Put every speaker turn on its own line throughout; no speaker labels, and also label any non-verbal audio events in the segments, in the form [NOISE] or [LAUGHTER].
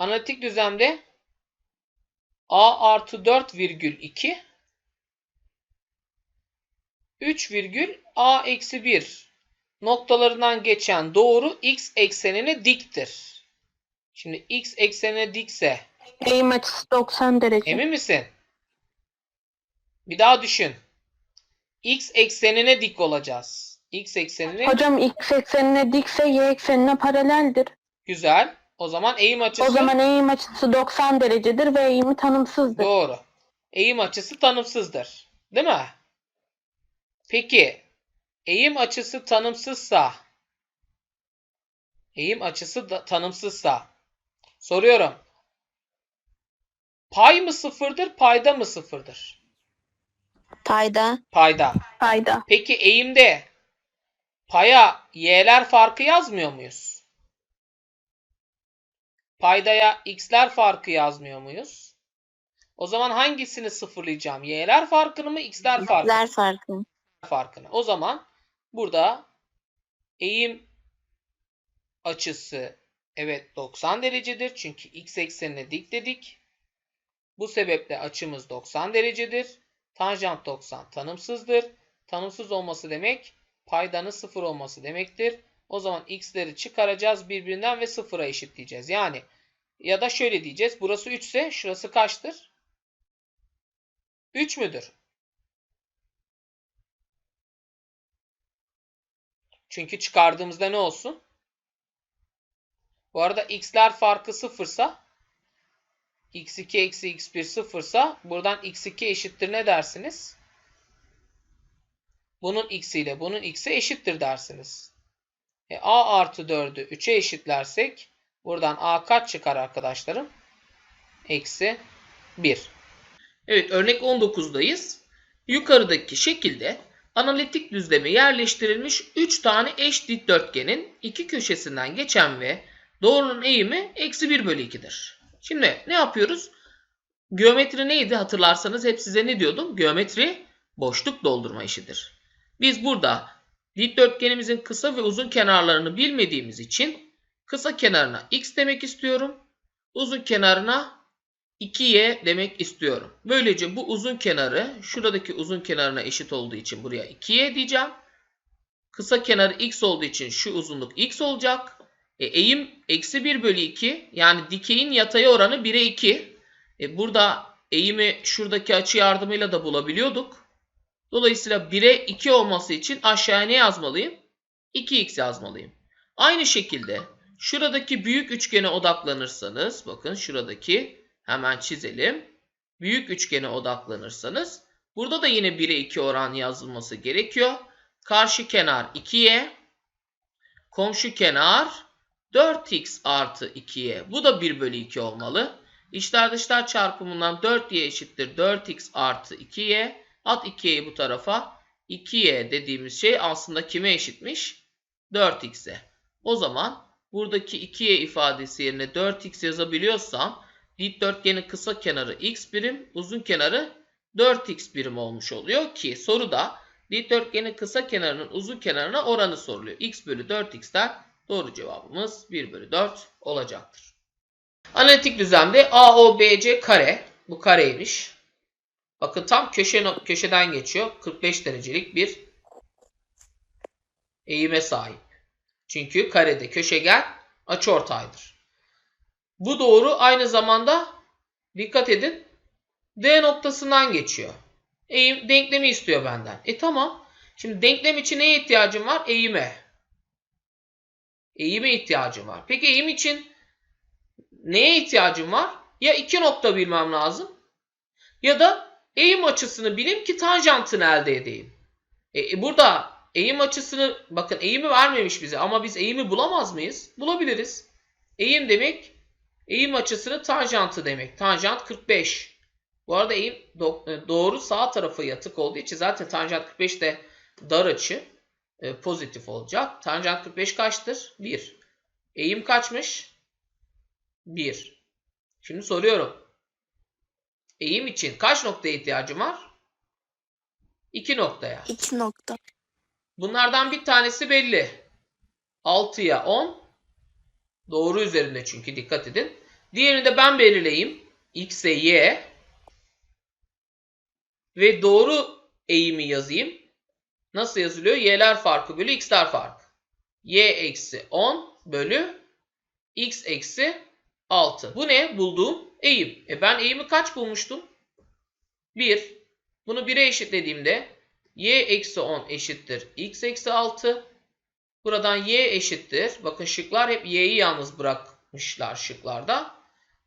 Analitik düzlemde a artı 4 virgül 2 3 virgül a eksi 1 noktalarından geçen doğru x eksenine diktir. Şimdi x eksenine dikse
Eğim açısı 90 derece.
emin misin? Bir daha düşün. x eksenine dik olacağız. x eksenine
Hocam x eksenine dikse y eksenine paraleldir.
güzel. O zaman eğim açısı
O zaman eğim açısı 90 derecedir ve eğimi tanımsızdır.
Doğru. Eğim açısı tanımsızdır. Değil mi? Peki eğim açısı tanımsızsa eğim açısı da tanımsızsa soruyorum. Pay mı sıfırdır, payda mı sıfırdır?
Payda.
Payda.
Fayda.
Peki eğimde paya y'ler farkı yazmıyor muyuz? Paydaya x'ler farkı yazmıyor muyuz? O zaman hangisini sıfırlayacağım? Y'ler farkını mı, x'ler farkını?
X'ler farkı.
farkını. O zaman burada eğim açısı evet 90 derecedir. Çünkü x eksenine dik dedik. Bu sebeple açımız 90 derecedir. Tanjant 90 tanımsızdır. Tanımsız olması demek paydanın sıfır olması demektir. O zaman x'leri çıkaracağız birbirinden ve sıfıra eşitleyeceğiz. Yani ya da şöyle diyeceğiz. Burası 3 ise şurası kaçtır? 3 müdür? Çünkü çıkardığımızda ne olsun? Bu arada x'ler farkı sıfırsa x2 eksi x1 sıfırsa buradan x2 eşittir ne dersiniz? Bunun x'i ile bunun x'i eşittir dersiniz. E, a artı 4'ü 3'e eşitlersek buradan a kaç çıkar arkadaşlarım? Eksi 1. Evet örnek 19'dayız. Yukarıdaki şekilde analitik düzleme yerleştirilmiş 3 tane eş dikdörtgenin iki köşesinden geçen ve doğrunun eğimi eksi 1 bölü 2'dir. Şimdi ne yapıyoruz? Geometri neydi hatırlarsanız hep size ne diyordum? Geometri boşluk doldurma işidir. Biz burada dikdörtgenimizin kısa ve uzun kenarlarını bilmediğimiz için kısa kenarına x demek istiyorum. Uzun kenarına 2y demek istiyorum. Böylece bu uzun kenarı şuradaki uzun kenarına eşit olduğu için buraya 2y diyeceğim. Kısa kenarı x olduğu için şu uzunluk x olacak. E, eğim eksi 1 bölü 2 yani dikeyin yataya oranı 1'e 2. E, burada eğimi şuradaki açı yardımıyla da bulabiliyorduk. Dolayısıyla 1'e 2 olması için aşağıya ne yazmalıyım? 2x yazmalıyım. Aynı şekilde şuradaki büyük üçgene odaklanırsanız bakın şuradaki hemen çizelim. Büyük üçgene odaklanırsanız burada da yine 1'e 2 oran yazılması gerekiyor. Karşı kenar 2y. Komşu kenar 4x artı 2y. Bu da 1 bölü 2 olmalı. İçler dışlar çarpımından 4y eşittir 4x artı 2y. At 2y'yi bu tarafa. 2y dediğimiz şey aslında kime eşitmiş? 4x'e. O zaman buradaki 2y ifadesi yerine 4x yazabiliyorsam dikdörtgenin kısa kenarı x birim, uzun kenarı 4x birim olmuş oluyor ki soruda dikdörtgenin kısa kenarının uzun kenarına oranı soruluyor. x bölü 4x'ten doğru cevabımız 1 bölü 4 olacaktır. Analitik düzlemde AOBC kare, bu kareymiş. Bakın tam köşe, köşeden geçiyor. 45 derecelik bir eğime sahip. Çünkü karede köşegen açıortaydır. Bu doğru aynı zamanda dikkat edin D noktasından geçiyor. Eğim denklemi istiyor benden. E tamam. Şimdi denklem için neye ihtiyacım var? Eğime. Eğime ihtiyacım var. Peki eğim için neye ihtiyacım var? Ya iki nokta bilmem lazım ya da eğim açısını bileyim ki tanjantını elde edeyim. E, burada eğim açısını bakın eğimi vermemiş bize ama biz eğimi bulamaz mıyız? Bulabiliriz. Eğim demek eğim açısını tanjantı demek. Tanjant 45. Bu arada eğim do- doğru sağ tarafa yatık olduğu için zaten tanjant 45 de dar açı e, pozitif olacak. Tanjant 45 kaçtır? 1. Eğim kaçmış? 1. Şimdi soruyorum. Eğim için kaç noktaya ihtiyacım var? 2 noktaya.
2 nokta.
Bunlardan bir tanesi belli. 6'ya 10. Doğru üzerinde çünkü dikkat edin. Diğerini de ben belirleyeyim. X'e Y. Ve doğru eğimi yazayım. Nasıl yazılıyor? Y'ler farkı bölü X'ler farkı. Y eksi 10 bölü X eksi 6. Bu ne? Bulduğum eğim. E ben eğimi kaç bulmuştum? 1. Bunu 1'e eşitlediğimde y eksi 10 eşittir x eksi 6. Buradan y eşittir. Bakın şıklar hep y'yi yalnız bırakmışlar şıklarda.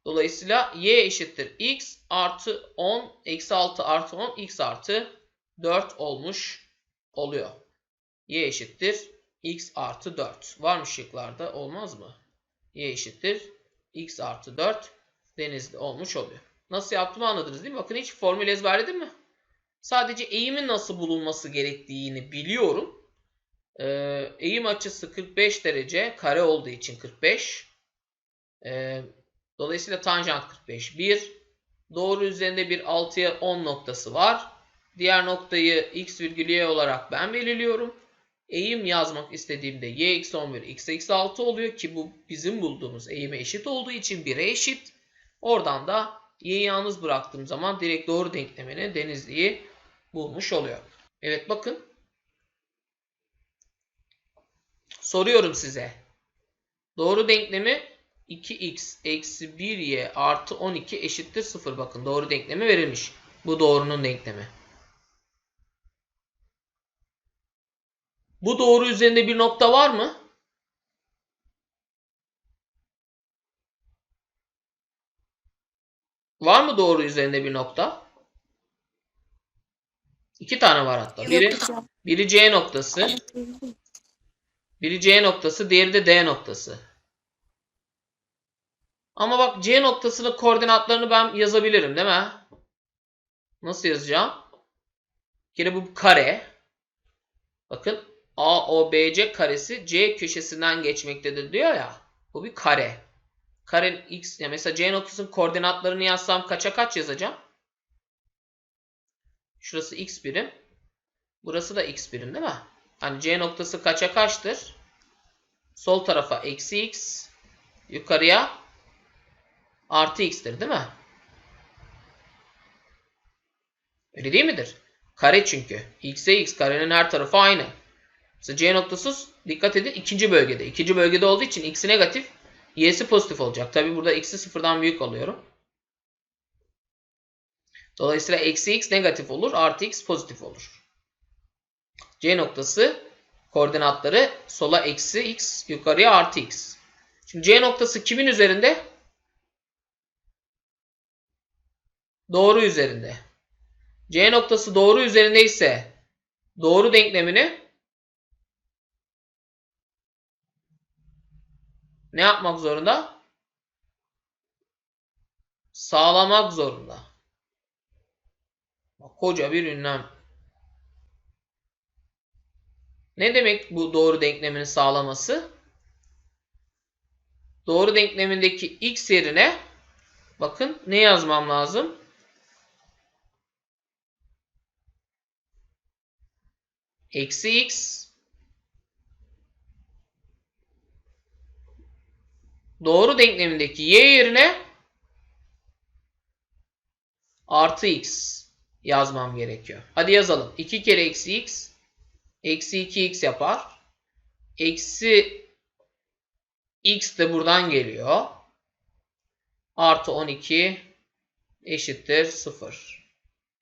Dolayısıyla y eşittir x artı 10 eksi 6 artı 10 x artı 4 olmuş oluyor. y eşittir x artı 4. Var mı şıklarda? Olmaz mı? y eşittir x artı 4 denizli olmuş oluyor. Nasıl yaptığımı anladınız değil mi? Bakın hiç formül ezberledim mi? Sadece eğimin nasıl bulunması gerektiğini biliyorum. Ee, eğim açısı 45 derece. Kare olduğu için 45. Ee, dolayısıyla tanjant 45. 1. Doğru üzerinde bir 6'ya 10 noktası var. Diğer noktayı x virgül y olarak ben belirliyorum. Eğim yazmak istediğimde y eksi 11 x eksi 6 oluyor ki bu bizim bulduğumuz eğime eşit olduğu için 1'e eşit. Oradan da y'yi yalnız bıraktığım zaman direkt doğru denklemini denizliği bulmuş oluyor. Evet bakın. Soruyorum size. Doğru denklemi 2x eksi 1y artı 12 eşittir 0. Bakın doğru denklemi verilmiş. Bu doğrunun denklemi. Bu doğru üzerinde bir nokta var mı? Var mı doğru üzerinde bir nokta? İki tane var hatta. Biri, biri C noktası. Biri C noktası, diğeri de D noktası. Ama bak C noktasının koordinatlarını ben yazabilirim değil mi? Nasıl yazacağım? Kere bu kare. Bakın AOBC karesi C köşesinden geçmektedir diyor ya. Bu bir kare. Karenin x ya mesela C noktasının koordinatlarını yazsam kaça kaç yazacağım? Şurası x birim. Burası da x birim değil mi? Hani C noktası kaça kaçtır? Sol tarafa eksi x. Yukarıya artı x'tir değil mi? Öyle değil midir? Kare çünkü. x'e x karenin her tarafı aynı. Mesela C noktası dikkat edin ikinci bölgede. İkinci bölgede olduğu için x'i negatif, y'si pozitif olacak. Tabi burada x'i sıfırdan büyük alıyorum. Dolayısıyla eksi x negatif olur, artı x pozitif olur. C noktası koordinatları sola eksi x, yukarıya artı x. Şimdi C noktası kimin üzerinde? Doğru üzerinde. C noktası doğru üzerinde ise doğru denklemini ne yapmak zorunda? Sağlamak zorunda. Koca bir ünlem. Ne demek bu doğru denklemini sağlaması? Doğru denklemindeki x yerine bakın ne yazmam lazım? Eksi x doğru denklemindeki y yerine artı x yazmam gerekiyor. Hadi yazalım. 2 kere eksi x eksi 2x yapar. Eksi x de buradan geliyor. Artı 12 eşittir 0.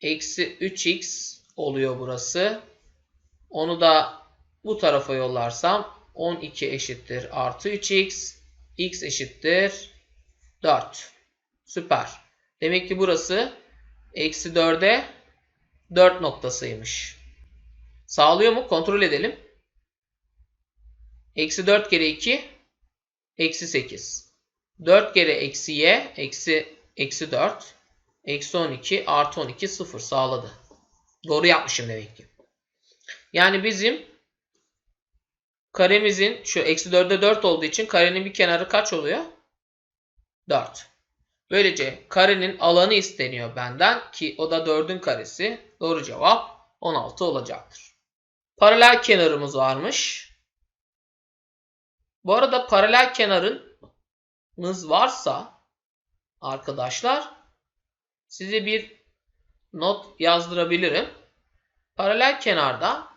Eksi 3x oluyor burası. Onu da bu tarafa yollarsam 12 eşittir artı 3x. X eşittir 4. Süper. Demek ki burası eksi 4'e 4 noktasıymış. Sağlıyor mu? Kontrol edelim. Eksi 4 kere 2 eksi 8. 4 kere eksi y eksi, eksi 4 eksi 12 artı 12 0 sağladı. Doğru yapmışım demek ki. Yani bizim karemizin şu eksi 4'e 4 olduğu için karenin bir kenarı kaç oluyor? 4. Böylece karenin alanı isteniyor benden ki o da 4'ün karesi. Doğru cevap 16 olacaktır. Paralel kenarımız varmış. Bu arada paralel kenarınız varsa arkadaşlar size bir not yazdırabilirim. Paralel kenarda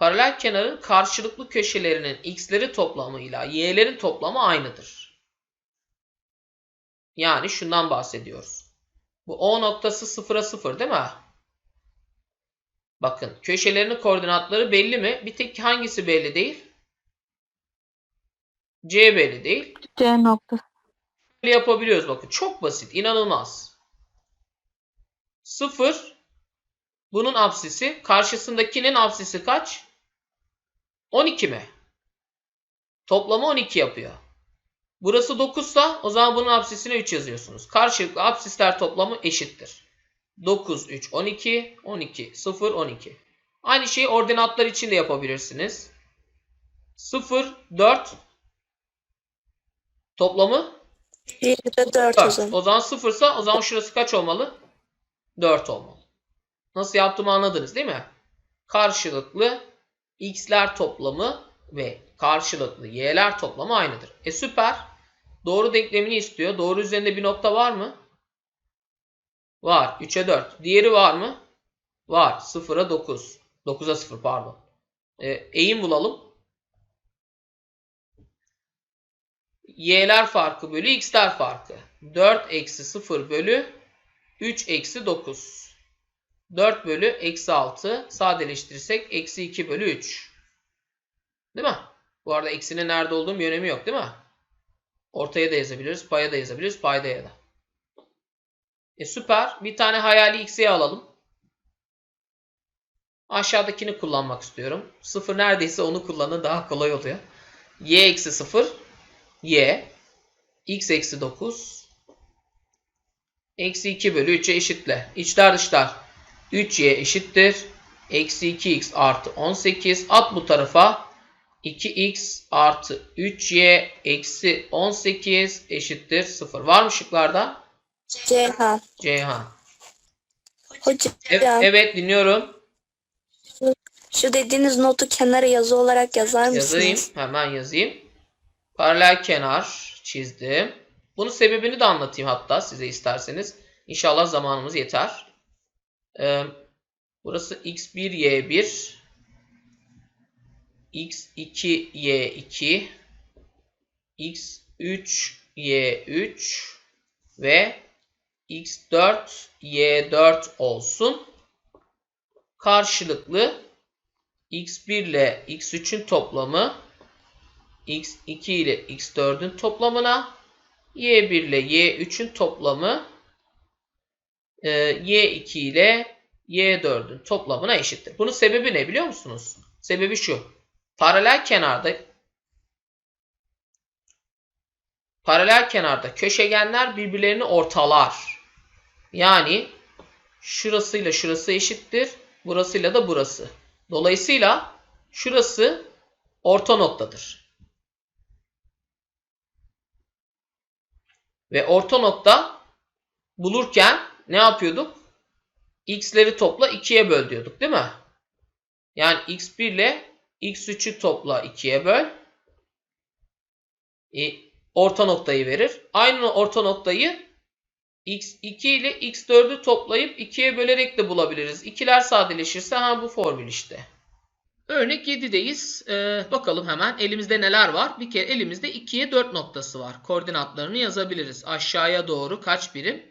paralel kenarın karşılıklı köşelerinin x'leri toplamıyla y'lerin toplamı aynıdır. Yani şundan bahsediyoruz. Bu O noktası sıfıra sıfır değil mi? Bakın köşelerinin koordinatları belli mi? Bir tek hangisi belli değil? C belli değil.
C noktası.
Böyle yapabiliyoruz bakın. Çok basit. inanılmaz. 0 bunun apsisi. Karşısındakinin apsisi kaç? 12 mi? Toplamı 12 yapıyor. Burası 9 sa o zaman bunun apsisine 3 yazıyorsunuz. Karşılıklı apsisler toplamı eşittir. 9, 3, 12, 12, 0, 12. Aynı şeyi ordinatlar için de yapabilirsiniz. 0, 4 toplamı
1 ve 4 o
4.
zaman.
O zaman sıfırsa o zaman şurası kaç olmalı? 4 olmalı. Nasıl yaptığımı anladınız değil mi? Karşılıklı x'ler toplamı ve karşılıklı y'ler toplamı aynıdır. E süper. Doğru denklemini istiyor. Doğru üzerinde bir nokta var mı? Var. 3'e 4. Diğeri var mı? Var. 0'a 9. 9'a 0 pardon. E, eğim bulalım. y'ler farkı bölü x'ler farkı. 4 eksi 0 bölü 3 eksi 9. 4 bölü eksi 6 sadeleştirirsek eksi 2 bölü 3. Değil mi? Bu arada eksinin nerede olduğum bir önemi yok değil mi? Ortaya da yazabiliriz, paya da yazabiliriz, paydaya da. E süper. Bir tane hayali x'e alalım. Aşağıdakini kullanmak istiyorum. 0 neredeyse onu kullanın daha kolay oluyor. y eksi 0 y x eksi 9 eksi 2 bölü 3'e eşitle. İçler dışlar 3y eşittir. Eksi 2x artı 18 at bu tarafa 2x artı 3y eksi 18 eşittir 0. Var mı şıklarda?
Ceyhan.
Ceyhan.
Hocam
Evet, evet dinliyorum.
şu dediğiniz notu kenara yazı olarak yazar mısınız?
Yazayım. Hemen yazayım. Paralel kenar çizdim. Bunun sebebini de anlatayım hatta size isterseniz. İnşallah zamanımız yeter. Ee, burası x1, y1 x2, y2 x3, y3 ve x4, y4 olsun. Karşılıklı x1 ile x3'ün toplamı x2 ile x4'ün toplamına y1 ile y3'ün toplamı e, y2 ile y4'ün toplamına eşittir. Bunun sebebi ne biliyor musunuz? Sebebi şu. Paralel kenarda paralel kenarda köşegenler birbirlerini ortalar. Yani şurasıyla şurası eşittir. Burasıyla da burası. Dolayısıyla şurası orta noktadır. Ve orta nokta bulurken ne yapıyorduk? X'leri topla 2'ye böl diyorduk değil mi? Yani x1 ile x3'ü topla 2'ye böl. E, orta noktayı verir. Aynı orta noktayı x2 ile x4'ü toplayıp 2'ye bölerek de bulabiliriz. İkiler sadeleşirse ha bu formül işte. Örnek 7'deyiz. Ee, bakalım hemen elimizde neler var. Bir kere elimizde 2'ye 4 noktası var. Koordinatlarını yazabiliriz. Aşağıya doğru kaç birim?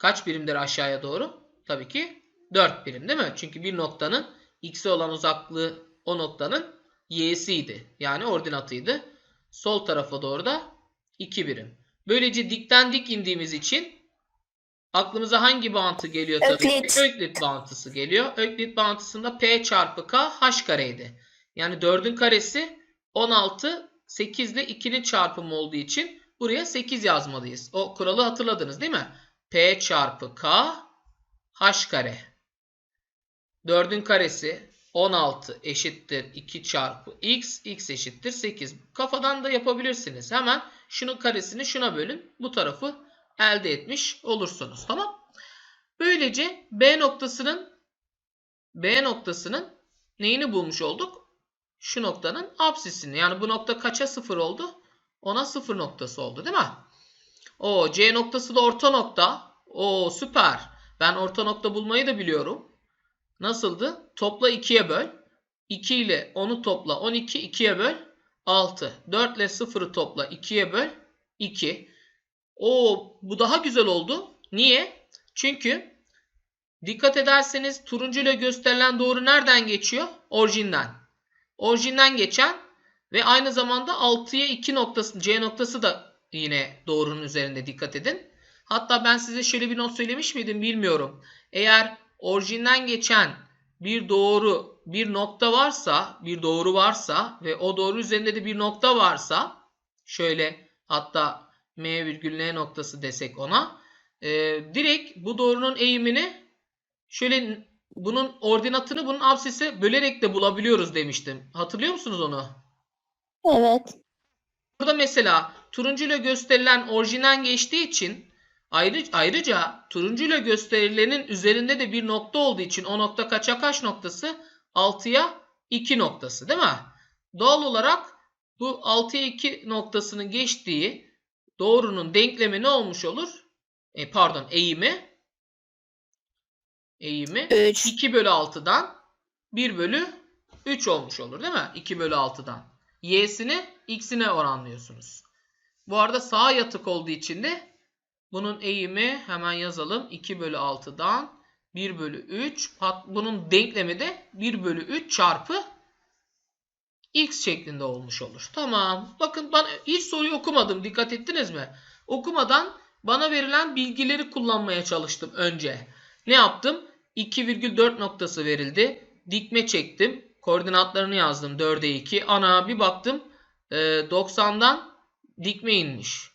Kaç birimdir aşağıya doğru? Tabii ki 4 birim değil mi? Çünkü bir noktanın x'e olan uzaklığı o noktanın y'siydi. Yani ordinatıydı. Sol tarafa doğru da 2 birim. Böylece dikten dik indiğimiz için aklımıza hangi bağıntı geliyor tabii
Öklit.
ki? Öklit bağıntısı geliyor. Öklit bağıntısında P çarpı K H kareydi. Yani 4'ün karesi 16 8 ile 2'nin çarpımı olduğu için buraya 8 yazmalıyız. O kuralı hatırladınız değil mi? P çarpı K H kare. 4'ün karesi 16 eşittir 2 çarpı x. x eşittir 8. Kafadan da yapabilirsiniz. Hemen şunun karesini şuna bölün. Bu tarafı elde etmiş olursunuz. Tamam. Böylece B noktasının B noktasının neyini bulmuş olduk? Şu noktanın apsisini. Yani bu nokta kaça 0 oldu? ona 0 noktası oldu değil mi? O C noktası da orta nokta. O süper. Ben orta nokta bulmayı da biliyorum. Nasıldı? Topla 2'ye böl. 2 ile 10'u topla 12, 2'ye böl 6. 4 ile 0'ı topla 2'ye böl 2. O bu daha güzel oldu. Niye? Çünkü dikkat ederseniz turuncu ile gösterilen doğru nereden geçiyor? Orijinden. Orijinden geçen ve aynı zamanda 6'ya 2 noktası C noktası da yine doğrunun üzerinde dikkat edin. Hatta ben size şöyle bir not söylemiş miydim bilmiyorum. Eğer orijinden geçen bir doğru bir nokta varsa bir doğru varsa ve o doğru üzerinde de bir nokta varsa şöyle hatta M virgül N noktası desek ona e, direkt bu doğrunun eğimini şöyle bunun ordinatını bunun absise bölerek de bulabiliyoruz demiştim. Hatırlıyor musunuz onu?
Evet.
Burada mesela turuncu ile gösterilen orijinden geçtiği için ayrı, ayrıca turuncu ile gösterilenin üzerinde de bir nokta olduğu için o nokta kaça kaç noktası? 6'ya 2 noktası değil mi? Doğal olarak bu 6'ya 2 noktasının geçtiği doğrunun denklemi ne olmuş olur? E, pardon eğimi eğimi
3.
2 bölü 6'dan 1 bölü 3 olmuş olur değil mi? 2 bölü 6'dan. Y'sini x'ine oranlıyorsunuz. Bu arada sağa yatık olduğu için de bunun eğimi hemen yazalım. 2 bölü 6'dan 1 bölü 3. Hat- Bunun denklemi de 1 bölü 3 çarpı x şeklinde olmuş olur. Tamam. Bakın ben hiç soruyu okumadım. Dikkat ettiniz mi? Okumadan bana verilen bilgileri kullanmaya çalıştım önce. Ne yaptım? 2,4 noktası verildi. Dikme çektim. Koordinatlarını yazdım 4'e 2. Ana bir baktım e, 90'dan dikme inmiş.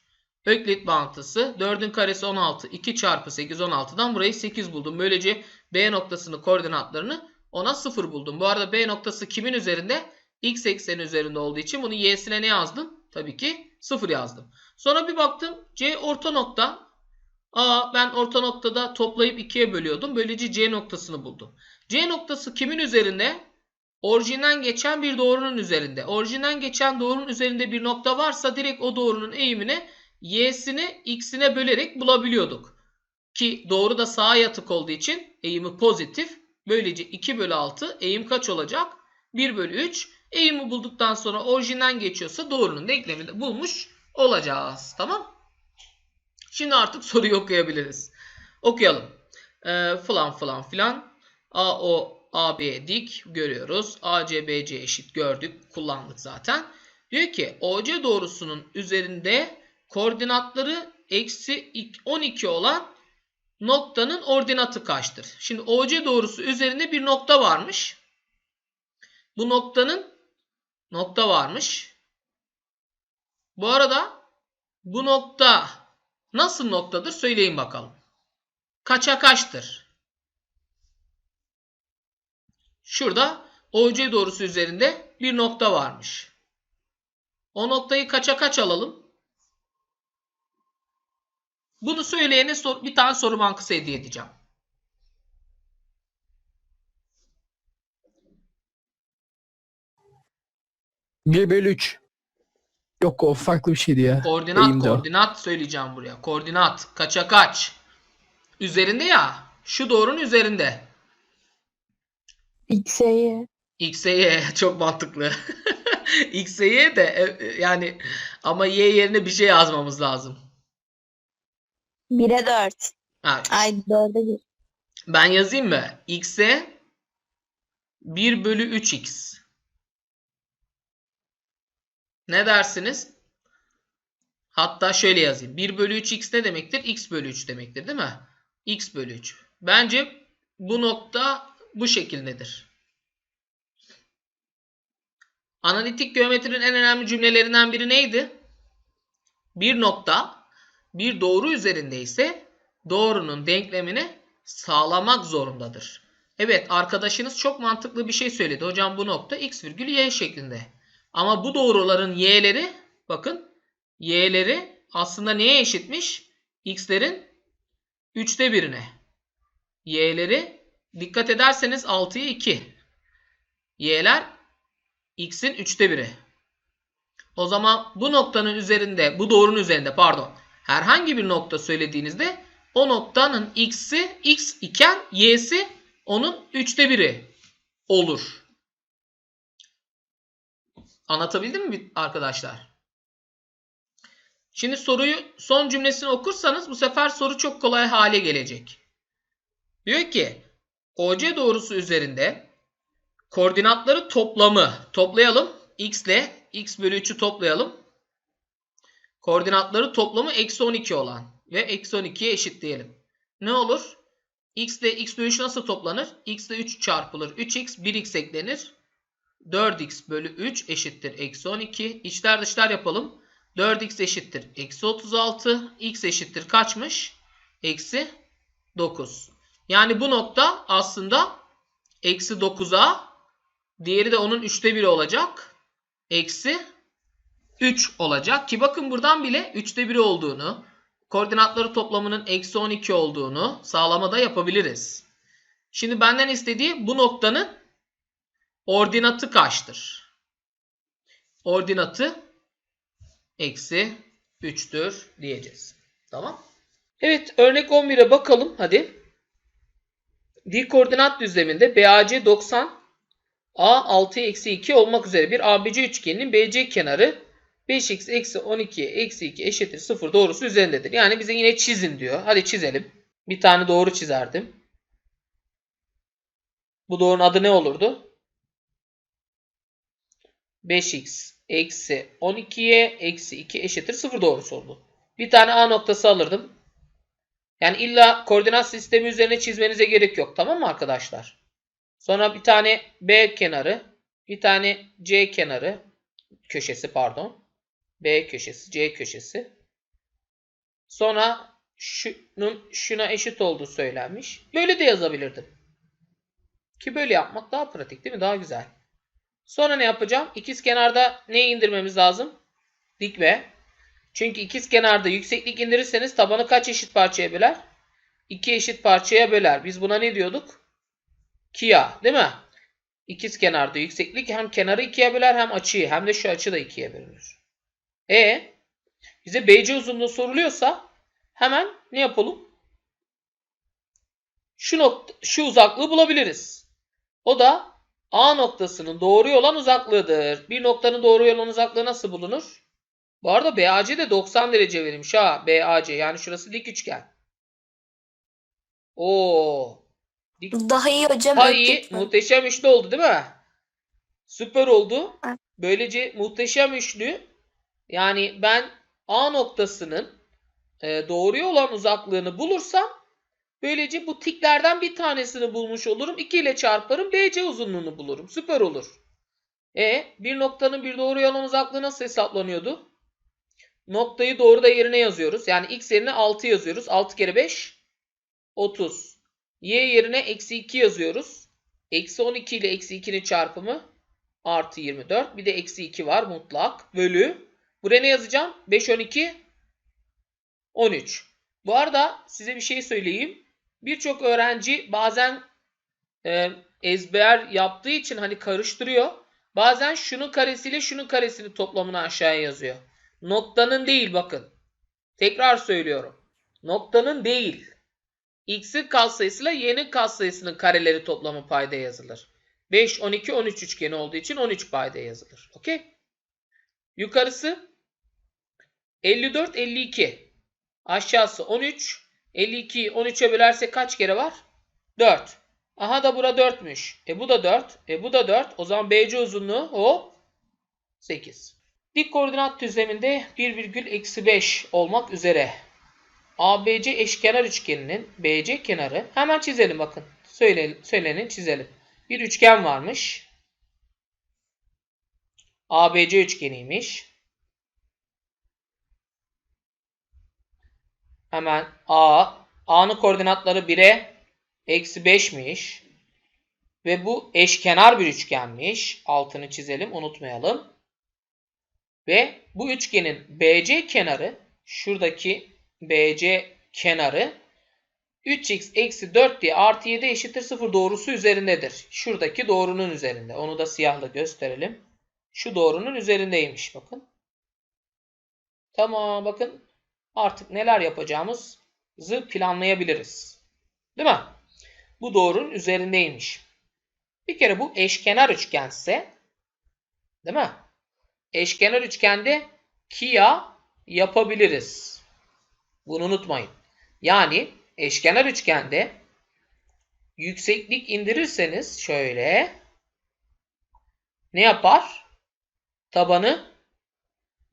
Öklit bağıntısı 4'ün karesi 16. 2 çarpı 8 16'dan burayı 8 buldum. Böylece B noktasının koordinatlarını ona 0 buldum. Bu arada B noktası kimin üzerinde? X ekseni üzerinde olduğu için bunu y'sine ne yazdım? Tabii ki 0 yazdım. Sonra bir baktım C orta nokta. Aa ben orta noktada toplayıp 2'ye bölüyordum. Böylece C noktasını buldum. C noktası kimin üzerinde? Orijinden geçen bir doğrunun üzerinde. Orijinden geçen doğrunun üzerinde bir nokta varsa direkt o doğrunun eğimini y'sini x'ine bölerek bulabiliyorduk. Ki doğru da sağa yatık olduğu için eğimi pozitif. Böylece 2 bölü 6 eğim kaç olacak? 1 bölü 3. Eğimi bulduktan sonra orijinden geçiyorsa doğrunun denklemini de bulmuş olacağız. Tamam. Şimdi artık soruyu okuyabiliriz. Okuyalım. Ee, falan falan filan. AO AB dik görüyoruz. AC BC eşit gördük. Kullandık zaten. Diyor ki OC doğrusunun üzerinde koordinatları eksi 12 olan noktanın ordinatı kaçtır? Şimdi OC doğrusu üzerinde bir nokta varmış. Bu noktanın nokta varmış. Bu arada bu nokta nasıl noktadır söyleyin bakalım. Kaça kaçtır? Şurada OC doğrusu üzerinde bir nokta varmış. O noktayı kaça kaç alalım? Bunu söyleyene bir tane soru bankası hediye edeceğim.
Bir bölü 3. Yok o farklı bir şeydi ya.
Koordinat
Eğimde o.
koordinat söyleyeceğim buraya. Koordinat kaça kaç? Üzerinde ya. Şu doğrunun üzerinde.
X'e
X'e Y çok mantıklı. [LAUGHS] X'e Y de e, e, yani ama Y yerine bir şey yazmamız lazım.
1'e 4.
Ha,
Ay 4'e 1.
ben yazayım mı? X'e 1 bölü 3x. Ne dersiniz? Hatta şöyle yazayım. 1 bölü 3x ne demektir? x bölü 3 demektir değil mi? x bölü 3. Bence bu nokta bu şekildedir. Analitik geometrinin en önemli cümlelerinden biri neydi? Bir nokta bir doğru üzerinde ise doğrunun denklemini sağlamak zorundadır. Evet arkadaşınız çok mantıklı bir şey söyledi. Hocam bu nokta x virgül y şeklinde. Ama bu doğruların y'leri bakın y'leri aslında neye eşitmiş? x'lerin 3'te birine. y'leri dikkat ederseniz 6'ya 2. y'ler x'in 3'te biri. O zaman bu noktanın üzerinde, bu doğrunun üzerinde pardon, herhangi bir nokta söylediğinizde o noktanın x'i x iken y'si onun üçte biri olur. Anlatabildim mi arkadaşlar? Şimdi soruyu son cümlesini okursanız bu sefer soru çok kolay hale gelecek. Diyor ki OC doğrusu üzerinde koordinatları toplamı toplayalım. X ile x bölü 3'ü toplayalım. Koordinatları toplamı eksi 12 olan ve eksi 12'ye eşitleyelim. Ne olur? x ile x bölü 3 nasıl toplanır? x ile 3 çarpılır. 3x 1x eklenir. 4x bölü 3 eşittir eksi 12. İçler dışlar yapalım. 4x eşittir eksi 36. x eşittir kaçmış? Eksi 9. Yani bu nokta aslında eksi 9'a diğeri de onun üçte biri olacak. Eksi 3 olacak. Ki bakın buradan bile üçte biri olduğunu koordinatları toplamının eksi 12 olduğunu sağlamada yapabiliriz. Şimdi benden istediği bu noktanın ordinatı kaçtır? Ordinatı eksi 3'tür diyeceğiz. Tamam. Evet örnek 11'e bakalım hadi. Dik koordinat düzleminde BAC 90 A 6 eksi 2 olmak üzere bir ABC üçgeninin BC kenarı 5x eksi 12'ye eksi 2 eşittir 0 doğrusu üzerindedir. Yani bize yine çizin diyor. Hadi çizelim. Bir tane doğru çizerdim. Bu doğrunun adı ne olurdu? 5x eksi 12'ye eksi 2 eşittir 0 doğrusu oldu. Bir tane A noktası alırdım. Yani illa koordinat sistemi üzerine çizmenize gerek yok. Tamam mı arkadaşlar? Sonra bir tane B kenarı, bir tane C kenarı, köşesi pardon. B köşesi, C köşesi. Sonra şunun şuna eşit olduğu söylenmiş. Böyle de yazabilirdim. Ki böyle yapmak daha pratik değil mi? Daha güzel. Sonra ne yapacağım? İkiz kenarda ne indirmemiz lazım? Dikme. Çünkü ikiz kenarda yükseklik indirirseniz tabanı kaç eşit parçaya böler? İki eşit parçaya böler. Biz buna ne diyorduk? Kia değil mi? İkiz kenarda yükseklik hem kenarı ikiye böler hem açıyı hem de şu açı da ikiye bölünür. E bize BC uzunluğu soruluyorsa hemen ne yapalım? Şu nokta, şu uzaklığı bulabiliriz. O da A noktasının doğruya olan uzaklığıdır. Bir noktanın doğruya olan uzaklığı nasıl bulunur? Bu arada BAC de 90 derece verilmiş ha. BAC yani şurası dik üçgen. Oo. Dik
Daha iyi hocam.
daha iyi. Muhteşem üçlü oldu değil mi? Süper oldu. Böylece muhteşem üçlü yani ben A noktasının e, doğruya olan uzaklığını bulursam böylece bu tiklerden bir tanesini bulmuş olurum. 2 ile çarparım BC uzunluğunu bulurum. Süper olur. E bir noktanın bir doğruya olan uzaklığı nasıl hesaplanıyordu? Noktayı doğruda yerine yazıyoruz. Yani x yerine 6 yazıyoruz. 6 kere 5 30. Y yerine eksi 2 yazıyoruz. Eksi 12 ile eksi 2'nin çarpımı artı 24. Bir de eksi 2 var mutlak. Bölü. Buraya ne yazacağım? 5, 12, 13. Bu arada size bir şey söyleyeyim. Birçok öğrenci bazen e, ezber yaptığı için hani karıştırıyor. Bazen şunun karesiyle şunun karesini toplamını aşağıya yazıyor. Noktanın değil bakın. Tekrar söylüyorum. Noktanın değil. X'in katsayısıyla y'nin katsayısının kareleri toplamı payda yazılır. 5, 12, 13 üçgeni olduğu için 13 payda yazılır. Okey? Yukarısı 54, 52. Aşağısı 13. 52'yi 13'e bölersek kaç kere var? 4. Aha da bura 4'müş. E bu da 4. E bu da 4. O zaman BC uzunluğu o 8. Dik koordinat düzleminde 1,-5 olmak üzere ABC eşkenar üçgeninin BC kenarı hemen çizelim bakın. Söyle, söylenin çizelim. Bir üçgen varmış. ABC üçgeniymiş. Hemen A. A'nın koordinatları 1'e eksi 5'miş. Ve bu eşkenar bir üçgenmiş. Altını çizelim unutmayalım. Ve bu üçgenin BC kenarı şuradaki BC kenarı 3x eksi 4 diye artı 7 eşittir 0 doğrusu üzerindedir. Şuradaki doğrunun üzerinde. Onu da siyahla gösterelim. Şu doğrunun üzerindeymiş bakın. Tamam bakın artık neler yapacağımızı planlayabiliriz. Değil mi? Bu doğrunun üzerindeymiş. Bir kere bu eşkenar üçgense değil mi? Eşkenar üçgende kia yapabiliriz. Bunu unutmayın. Yani eşkenar üçgende yükseklik indirirseniz şöyle ne yapar? Tabanı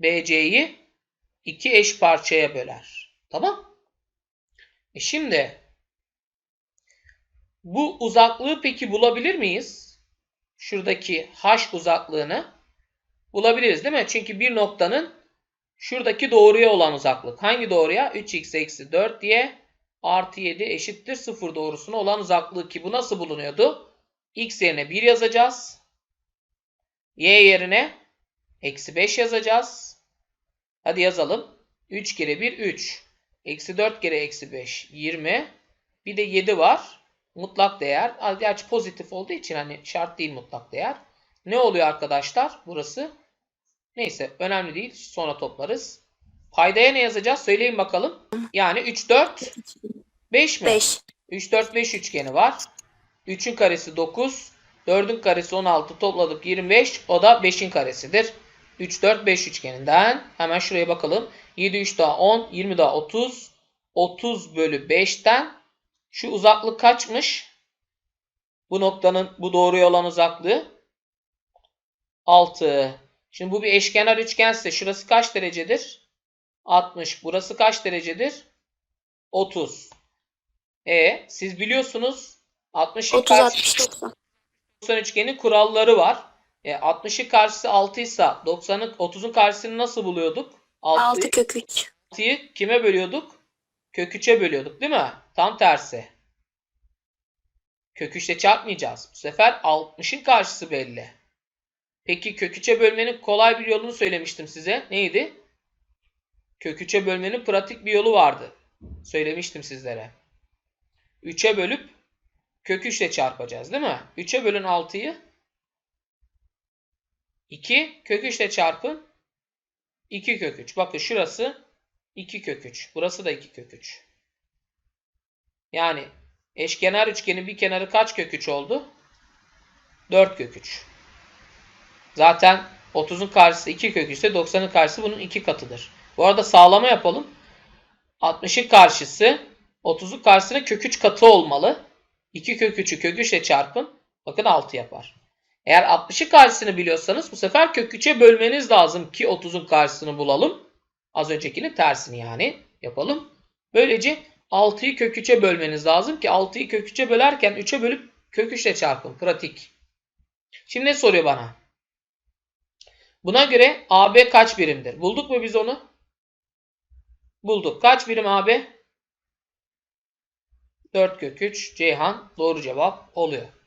BC'yi iki eş parçaya böler. Tamam? E şimdi bu uzaklığı peki bulabilir miyiz? Şuradaki h uzaklığını bulabiliriz değil mi? Çünkü bir noktanın şuradaki doğruya olan uzaklık. Hangi doğruya? 3x eksi 4 diye artı 7 eşittir 0 doğrusuna olan uzaklığı ki bu nasıl bulunuyordu? x yerine 1 yazacağız. y yerine eksi 5 yazacağız. Hadi yazalım. 3 kere 1 3. Eksi 4 kere eksi 5 20. Bir de 7 var. Mutlak değer. Gerçi pozitif olduğu için hani şart değil mutlak değer. Ne oluyor arkadaşlar? Burası. Neyse önemli değil. Sonra toplarız. Paydaya ne yazacağız? Söyleyin bakalım. Yani 3, 4, 5 mi?
5.
3, 4, 5 üçgeni var. 3'ün karesi 9. 4'ün karesi 16. Topladık 25. O da 5'in karesidir. 3, 4, 5 üçgeninden. Hemen şuraya bakalım. 7, 3 daha 10. 20 daha 30. 30 bölü 5'ten şu uzaklık kaçmış? Bu noktanın bu doğruya olan uzaklığı 6. Şimdi bu bir eşkenar üçgense şurası kaç derecedir? 60. Burası kaç derecedir? 30. E siz biliyorsunuz 60'ın
30
karşısı
60 90.
90 üçgenin kuralları var. E, 60'ın karşısı 6 ise 90'ın 30'un karşısını nasıl buluyorduk?
6 kök 3.
6'yı kime bölüyorduk? Kök 3'e bölüyorduk değil mi? Tam tersi. Kök 3'le çarpmayacağız. Bu sefer 60'ın karşısı belli. Peki kök 3'e bölmenin kolay bir yolunu söylemiştim size. Neydi? Kök 3'e bölmenin pratik bir yolu vardı. Söylemiştim sizlere. 3'e bölüp kök 3 ile çarpacağız değil mi? 3'e bölün 6'yı. 2 kök 3 ile çarpın. 2 kök 3. Bakın şurası 2 kök 3. Burası da 2 kök 3. Yani eşkenar üçgenin bir kenarı kaç kök 3 oldu? 4 kök 3. Zaten 30'un karşısı 2 kök 3 ise 90'ın karşısı bunun 2 katıdır. Bu arada sağlama yapalım. 60'ın karşısı 30'un karşısına kök 3 katı olmalı. 2 kök 3'ü kök 3 ile çarpın. Bakın 6 yapar. Eğer 60'ın karşısını biliyorsanız bu sefer kök 3'e bölmeniz lazım ki 30'un karşısını bulalım. Az öncekinin tersini yani yapalım. Böylece 6'yı kök 3'e bölmeniz lazım ki 6'yı kök 3'e bölerken 3'e bölüp kök 3 ile çarpın. Pratik. Şimdi ne soruyor bana? Buna göre AB kaç birimdir? Bulduk mu biz onu? Bulduk. Kaç birim AB? 4 kök 3 Ceyhan doğru cevap oluyor.